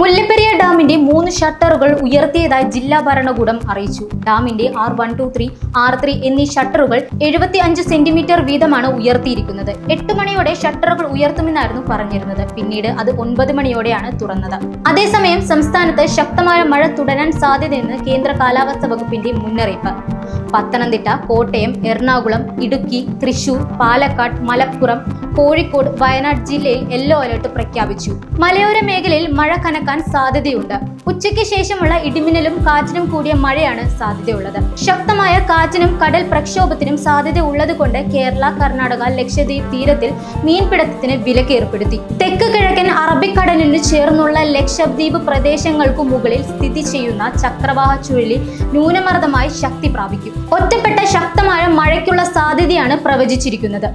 മുല്ലപ്പെരിയാർ ഡാമിന്റെ മൂന്ന് ഷട്ടറുകൾ ഉയർത്തിയതായി ജില്ലാ ഭരണകൂടം അറിയിച്ചു. ഡാമിന്റെ R one two three R three എന്നീ ഷട്ടറുകൾ എഴുപത്തി അഞ്ച് സെന്റിമീറ്റർ വീതമാണ് ഉയർത്തിയിരിക്കുന്നത്. എട്ട് മണിയോടെ ഷട്ടറുകൾ ഉയർത്തുമെന്നായിരുന്നു പറഞ്ഞിരുന്നത്. പിന്നീട് അത് ഒൻപത് മണിയോടെയാണ് തുറന്നത്. അതേസമയം സംസ്ഥാനത്ത് ശക്തമായ മഴ തുടരാൻ സാധ്യതയെന്ന് കേന്ദ്ര കാലാവസ്ഥ വകുപ്പിന്റെ മുന്നറിയിപ്പ്. പത്തനംതിട്ട കോട്ടയം എറണാകുളം ഇടുക്കി തൃശൂർ പാലക്കാട് മലപ്പുറം കോഴിക്കോട് വയനാട് ജില്ലയിൽ യെല്ലോ അലർട്ട് പ്രഖ്യാപിച്ചു. മലയോര മേഖലയിൽ മഴ കനക്കാൻ സാധ്യതയുണ്ട്. ഉച്ചയ്ക്ക് ശേഷമുള്ള ഇടിമിന്നലും കാറ്റിനും കൂടിയ മഴയാണ് സാധ്യതയുള്ളത്. ശക്തമായ കാറ്റിനും കടൽ പ്രക്ഷോഭത്തിനും സാധ്യത ഉള്ളതുകൊണ്ട് കേരള കർണാടക ലക്ഷദ്വീപ് തീരത്തിൽ മീൻപിടുത്തത്തിന് വിലക്ക് ഏർപ്പെടുത്തി. തെക്ക് കിഴക്കൻ അറബിക്കടലിന് ചേർന്നുള്ള ലക്ഷദ്വീപ് പ്രദേശങ്ങൾക്കു മുകളിൽ സ്ഥിതി ചെയ്യുന്ന ചക്രവാഹ ചുഴലി ന്യൂനമർദ്ദമായി ശക്തി പ്രാപിക്കും. ഒറ്റപ്പെട്ട ശക്തമായ മഴയ്ക്കുള്ള സാധ്യതയാണ് പ്രവചിച്ചിരിക്കുന്നത്.